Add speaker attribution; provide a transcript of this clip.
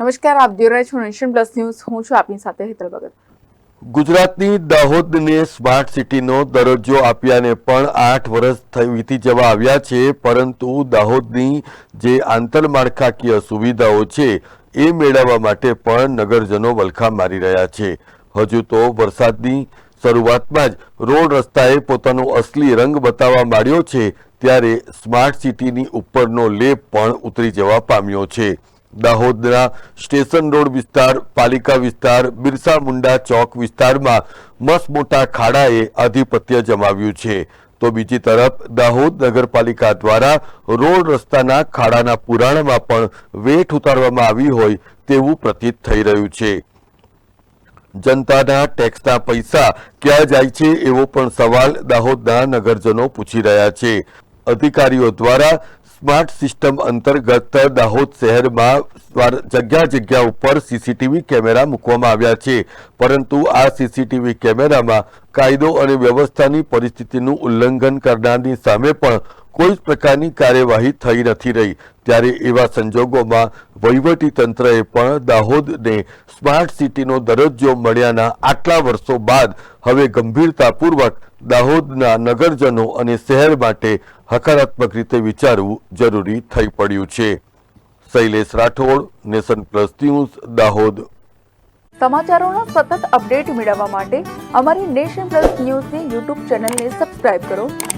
Speaker 1: નમસ્કાર, આપ જોઈ છો નેશન પ્લસ ન્યૂઝ. હું છું આપની સાથે હેતલ ભગત.
Speaker 2: ગુજરાતની દાહોદને સ્માર્ટ સિટીનો દરજ્જો આપ્યાને પણ આઠ વર્ષ થઈ વીતી જવા આવ્યા છે, પરંતુ દાહોદની જે આંતરમાળખાકીય સુવિધાઓ છે, એ મેળવવા માટે પણ નગરજનો વલખા મારી રહ્યા છે. હજુ તો વરસાદની શરૂઆતમાં જ રોડ રસ્તાએ પોતાનો અસલી રંગ બતાવવા માંડ્યો છે, ત્યારે સ્માર્ટ સિટીની ઉપરનો લેપ પણ ઉતરી જવા પામ્યો છે. દાહોદના સ્ટેશન રોડ વિસ્તાર, પાલિકા વિસ્તાર, બિરસા મુંડા ચોક વિસ્તારમાં મસ મોટા ખાડાએ આધિપત્ય જમાવ્યું છે. તો બીજી તરફ દાહોદ નગરપાલિકા દ્વારા રોડ રસ્તાના ખાડાના પુરાણમાં પણ વેઠ ઉતારવામાં આવી હોય તેવું પ્રતીત થઈ રહ્યું છે. જનતાના ટેક્સના પૈસા ક્યાં જાય છે એવો પણ સવાલ દાહોદના નગરજનો પૂછી રહ્યા છે. અધિકારીઓ દ્વારા સ્માર્ટ સિસ્ટમ અંતર્ગત દાહોદ શહેરમાં જગ્યા જગ્યા ઉપર સીસીટીવી કેમેરા મૂકવામાં આવ્યા છે. પરંતુ આ સીસીટીવી કેમેરામાં કાયદો અને વ્યવસ્થાની પરિસ્થિતિનું ઉલ્લંઘન કરનારની સામે પણ કોઈ પ્રકારની કાર્યવાહી થઈ નથી રહી. ત્યારે એવા સંજોગોમાં વહીવટી તંત્રએ પણ દાહોદને સ્માર્ટ સિટીનો દરજ્જો મળ્યાના આટલા વર્ષો બાદ હવે ગંભીરતાપૂર્વક દાહોદના નગરજનો અને શહેર માટે હકારાત્મક રીતે વિચારવું જરૂરી થઈ પડ્યું છે. Shailesh Rathod, nation plus news, Dahod.
Speaker 1: સમાચારોનો સતત અપડેટ મેળવવા માટે અમારી નેશન પ્લસ ન્યૂઝની યુટ્યુબ ચેનલને સબસ્ક્રાઇબ કરો.